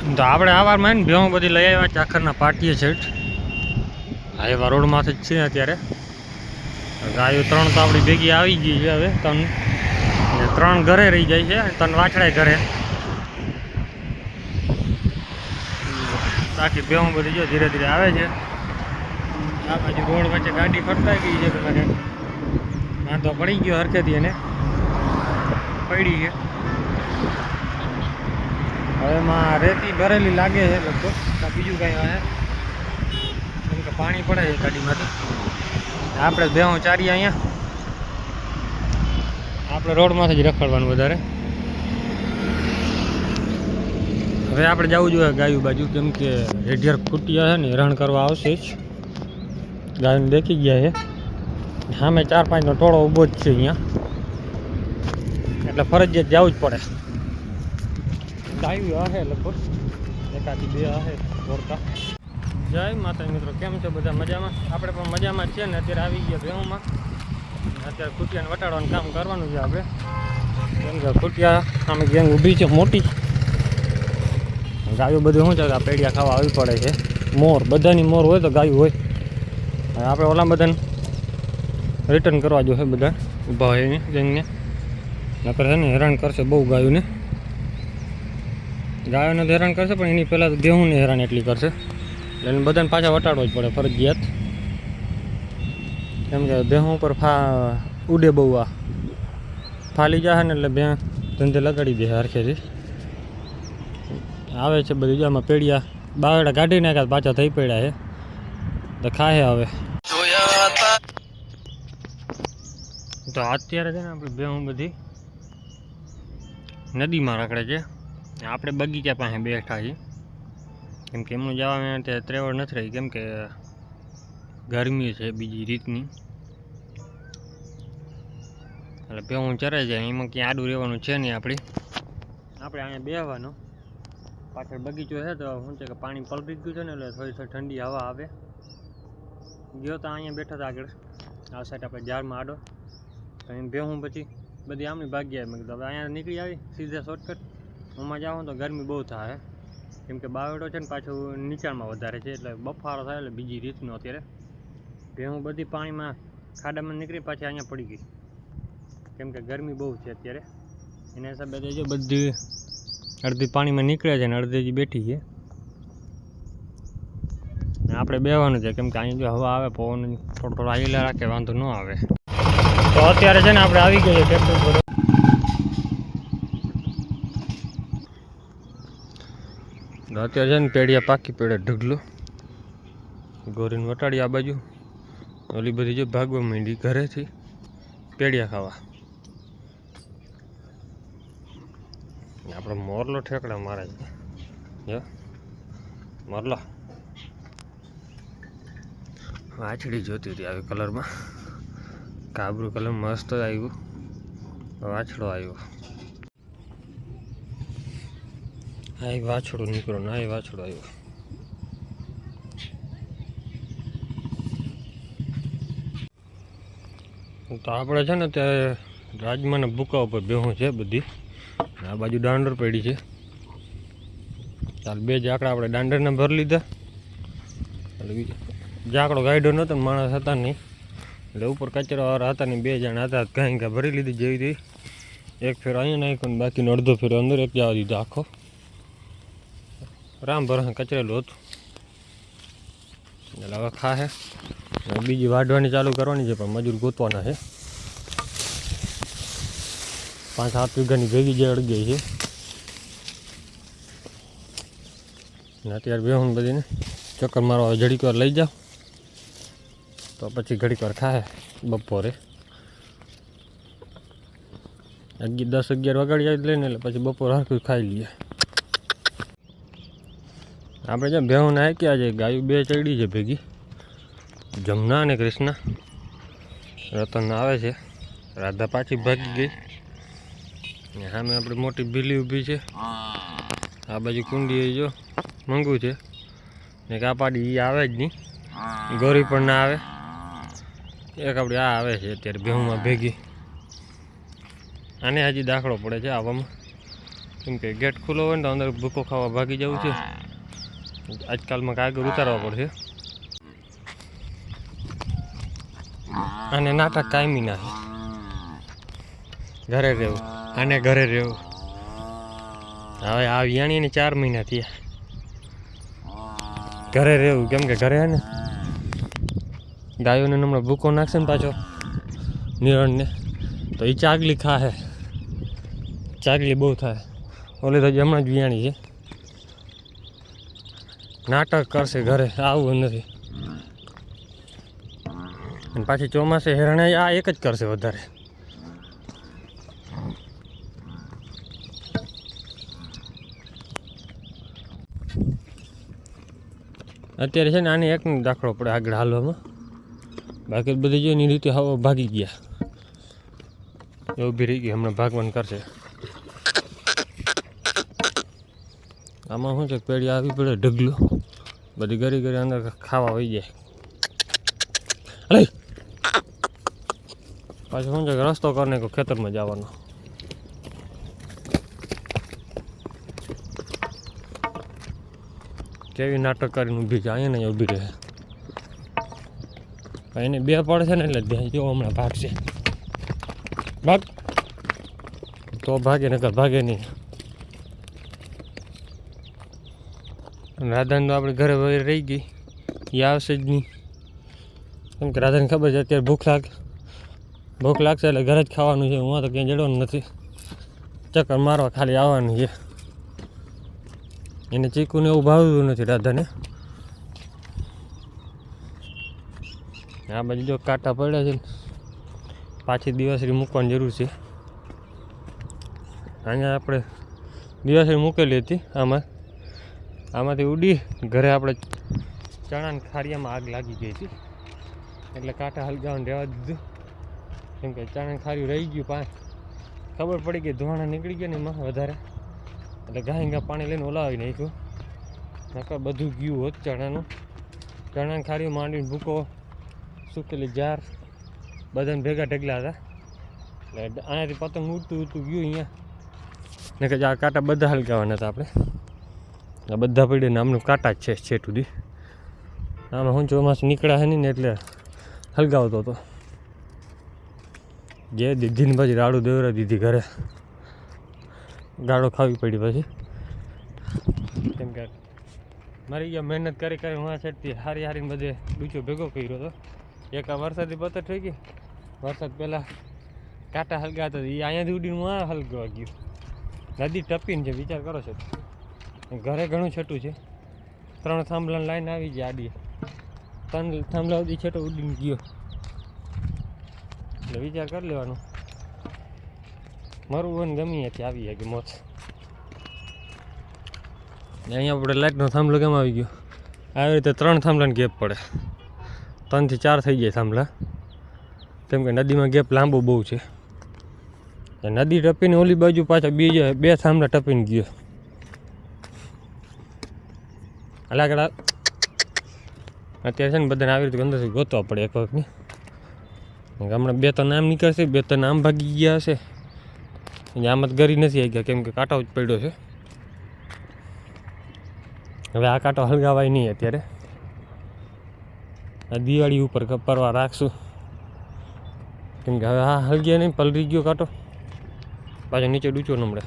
તો આપણે આવારમાં ને ભેહું બધી લઈ આવ્યા, ચાખરના પાટીએ છેટ આ એવા રોડમાંથી જ છે અત્યારે. ગાયો ત્રણ તો આપણી ભેગી આવી ગઈ છે હવે ત્રણ. ત્રણ ઘરે રહી જાય છે, ત્રણ વાછડાય ઘરે. બાકી ભેહું બધી જો ધીરે ધીરે આવે છે. આ બાજુ રોડ વચ્ચે ગાડી ફરતાઈ ગઈ છે તમારે વાંધો પડી ગયો હરખેથી એને. પડી છે હવે એમાં રેતી ભરેલી લાગે છે લગભગ. બીજું કાંઈ આવે કેમ કે પાણી પડે છે ગાડીમાંથી. આપણે બેહું ચારીએ અહીંયા. આપણે રોડમાંથી જ રખડવાનું વધારે. હવે આપણે જવું જોઈએ ગાયું બાજુ. કેમ કે રેઢિયર ખૂટ્યા છે ને હેરાન કરવા આવશે જ. ગાયને દેખી ગયા છે. સામે ચાર પાંચનો ટોળો ઊભો જ છે અહીંયા. એટલે ફરજિયાત જવું જ પડે. ગાયું હશે લગભગ. એકાદી બે હશે દોડતા જય માતા મિત્રો, કેમ છે બધા મજામાં? આપણે પણ મજામાં જ છે ને, અત્યારે આવી ગયા ભેહુમાં. અત્યારે ખૂટિયાને વટાડવાનું કામ કરવાનું છે આપણે. કેમ કે ખૂટિયા સામે ગેંગ ઊભી છે, મોટી. ગાયો બધું શું છે, આ પેડિયા ખાવા આવી પડે છે. મોર, બધાની મોર હોય તો ગાયું હોય. આપણે ઓલા બધાને રિટર્ન કરવા જોઈએ બધા. ઊભા હોય ગેંગને નકર છે ને, હેરાન કરશે બહુ ગાયોને. ગાયોને તો હેરાન કરશે, પણ એની પહેલાં તો ગેહુંને હેરાન એટલી કરશે. એટલે બધાને પાછા વટાડવો જ પડે ફરજિયાત. કેમ કે ભેહું ઉપર ફા ઉડે બહુ આ. ફાલી જાય ને એટલે બે ધંધે લગાડી દે હરખેથી. આવે છે બધી આમાં પેડિયા બાવડા કાઢી નાખ્યા પાછા થઈ પડ્યા છે. તો ખાય હવે. તો અત્યારે છે ને આપણે ભેહું બધી નદીમાં રખડે છે. આપણે બગીચા પાસે બેઠા છીએ. કેમ કે એમનું જવા માટે ત્રેવડ નથી રહી. કેમ કે ગરમી છે બીજી રીતની. એટલે ભેહું ચરે જાય, એમાં ક્યાં આડું રહેવાનું છે નહીં આપણી. આપણે અહીંયા બેહવાનું. પાછળ બગીચો છે તો શું છે કે પાણી પલળી ગયું છે ને એટલે થોડી થોડી ઠંડી હવા આવે. ગયો તો અહીંયા બેઠા હતા આગળ. આ સાઈડ આપણે ઝાડમાં આડો. તો એમ ભેહું પછી બધી આમની ભાગ્યા મેં કીધું હવે અહીંયા નીકળી આવી, સીધા શોર્ટકટ ઉમાં જાઉં તો ગરમી બહુ થાય. કેમ કે બાવડો છે ને પાછું નીચાણમાં વધારે છે, એટલે બફારો થાય એટલે બીજી રીતનો અત્યારે. ભેહું બધી પાણીમાં ખાડામાં નીકળી પાછી અહીંયા પડી ગઈ. કેમ કે ગરમી બહુ છે અત્યારે. એના હિસાબે તો જો બધી અડધી પાણીમાં નીકળે છે ને અડધી હજી બેઠી છે. ને આપણે બેવાનું છે, કેમ કે અહીં જો હવા આવે, પવન થોડો થોડો આવેલા રાખે, વાંધો ન આવે. તો અત્યારે છે ને આપણે આવી ગઈએ ટ્રેક્ટર પર અત્યારે છે ને પેડિયા પાકી પેડે ઢગલો. ગોરીને વટાડી આ બાજુ. ઓલી બધી જો ભાગવા માંડી ઘરેથી પેડિયા ખાવા. આપણો મોરલો ઠેકડા મારે છે. જો. મોરલો. વાછડી જોતી હતી આવી કલરમાં. કાબરું કલર મસ્ત આવ્યું. વાછડો આવ્યો. આ વાછડો નીકળો ના એ વાછડો આવ્યો તો આપણે છે ને તે રાજમાના ભૂકા ઉપર બેહું છે બધી. આ બાજુ દાંડર પડી છે. ચાલ બે જાકડા આપણે દાંડરને ભરી લીધા. એટલે જાકડો ગાઈડો નહોતો માણસ હતા નહીં. એટલે ઉપર કચરાવાળા હતા ને બે જણા હતા કાંઈ કાંઈ ભરી લીધી જેવી હતી. એક ફેર અહીંયા નાખ્યો ને બાકીનો અડધો ફેર અંદર એક જવા દીધો આખો. રામ ભરણ કચરેલું હતું. એટલે હવે હવે બીજી વાઢવાની ચાલુ કરવાની છે, પણ મજૂર ગોતવાના છે. પાંચ સાત વીઘાની ભેગી જે અડગી છે. ને અત્યારે બેહું બધીને. ચક્કર મારો ઘડીક વાર લઈ જાઓ તો પછી ઘડીક વાર ખાય બપોરે. અગિયાર, દસ, અગિયાર વાગાડી લઈને એટલે પછી બપોર હરખું ખાઈ લઈએ. આપણે જેમ ભેહું નાખ્યા છે ગાયું બે ચડી છે ભેગી. જમના અને કૃષ્ણા. રતન આવે છે. રાધા પાછી ભાગી ગઈ. ને સામે આપણે મોટી બીલી ઊભી છે. આ બાજુ કુંડી જો મંગું છે. ને કાપાડી એ આવે જ નહીં. ગોરી પણ ના આવે. એક આપણે આ આવે છે અત્યારે ભેહુંમાં ભેગી. આને હજી દાખલો પડે છે આવવામાં કેમ કે ગેટ ખુલ્લો હોય ને તો અંદર ભૂકો ખાવા ભાગી જવું છે. આજકાલમાં કાગળ ઉતારવા પડશે. અને નાટક કાયમી ના ઘરે રહેવું. આને ઘરે રહેવું. હવે આ વિયાણીને ચાર મહિના થયા. ઘરે રહેવું. કેમ કે ઘરે હે ને? ગાયોને હમણાં ભૂકો નાખશે ને પાછો નિરણને. તો એ ચાગલી ખાહે. ચાગલી બહુ થાય. ઓલી તો હમણાં જ વિયાણી છે. નાટક કરશે ઘરે, આવું નથી. અને પાછી ચોમાસે હેરણે આ એક જ કરશે વધારે. અત્યારે છે ને આને એક દાખલો પડે આગળ હાલવામાં. બાકી બધી જો એની રીતે હવા ભાગી ગયા. એવું બી રહી ગયું હમણાં ભાગવાન કરશે. આમાં શું છે? પેઢી આવી પડે, ઢગલો. બધી ઘરી ઘરી અંદર ખાવા વહી જાય. અરે પાછું શું છે? કે રસ્તો કરીને કોઈ ખેતરમાં જવાનો. કેવી નાટક કરીને ઊભી છે? અહીંયા નહીં ઊભી રહે. એને બે પડે છે ને એટલે ધ્યાન જો હમણાં ભાગશે. ભાગ. તો ભાગે, નકર ભાગે નહીં. રાધાને તો આપણે ઘરે વગેરે રહી ગઈ. એ આવશે જ નહીં. કેમ કે રાધાને ખબર છે અત્યારે ભૂખ લાગે, ભૂખ લાગશે એટલે ઘરે જ ખાવાનું છે. હું તો ક્યાંય જડવાનું નથી. ચક્કર મારવા ખાલી આવવાનું છે. એને ચીકુને એવું ભાવતું નથી રાધાને. આ બાજુ જો કાંટા પડ્યા છે ને, પાછી દિવાસરી મૂકવાની જરૂર છે. અહીંયા આપણે દિવાસરી મૂકેલી હતી આમાં. આમાંથી ઉડી ઘરે આપણે ચણાની ખારીયામાં આગ લાગી ગઈ હતી. એટલે કાંટા હલગાવાનું રહેવા દીધું. કેમ કે ચણાની ખાર્યું રહી ગયું પાંચ. ખબર પડી કે ધોવાણા નીકળી ગયા ને એમાં વધારે. એટલે ગાય ગા પાણી લઈને ઓલાવી નાખ્યું. નકર બધું ગયું હોત ચણાનું. ચણાને ખાર્યું માંડીને ભૂકો સુકેલી જાર બધાને ભેગા ઢગલા હતા. એટલે આનાથી પતંગ ઉડતું ઉડતું ગયું અહીંયા. ને કે આ કાંટા બધા હલગાવાના હતા આપણે. આ બધા પડે આમનું કાંટા જ છે છેટ સુધી. આમાં હું ચોમાસું નીકળ્યા છે નહીં ને એટલે હલગાવતો હતો. જે દીધીને પછી રાડું દેવરા દીધી ઘરે. ગાળો ખાવી પડી પછી. કેમ કે મારી ગયા મહેનત કરી કરી હું આ છેડતી હારી હારીને બધે ડૂચો ભેગો કર્યો હતો. એક આ વરસાદી પતર થઈ ગઈ. વરસાદ પહેલાં કાંટા હલગાતા એ અહીંયાથી ઉડીને હું આ હલગવા ગયું. નદી ટપીને છે વિચાર કરો છો. ઘરે ઘણું છટું છે. ત્રણ થાંભલા લાઈન આવી જાય આડી. ત્રણ થાંભલા સુધી છેટો ઉડીને ગયો. એટલે વિચાર કરી લેવાનો. મારું વન ગમી ત્યાંથી આવી જાય કે મોત. અહીંયા આપણે લાઇટનો થાંભલો કેમ આવી ગયો? આવી રીતે ત્રણ થાંભલાને ગેપ પડે. ત્રણથી ચાર થઈ જાય થાંભલા. કેમ કે નદીમાં ગેપ લાંબો બહુ છે. નદી ટપીને ઓલી બાજુ પાછા બીજા બે થાંભલા ટપીને ગયો. અલગ અલગ અત્યારે છે ને બધાને આવી રીતે અંદરથી ગોતવા પડે એક વખતની હમણાં બે ત્રણ નામ નીકળશે બે ત્રણ નામ ભાગી ગયા હશે આમ જ તો ગરી નથી આવી ગયા, કેમ કે કાંટો જ પડ્યો છે. હવે આ કાંટો હલગાવાય નહીં અત્યારે. આ દિવાળી ઉપર પરવા રાખશું. કેમ કે હવે આ હલગ્યા નહીં, પલરી ગયો કાંટો. પાછો નીચે ડૂચો નમડે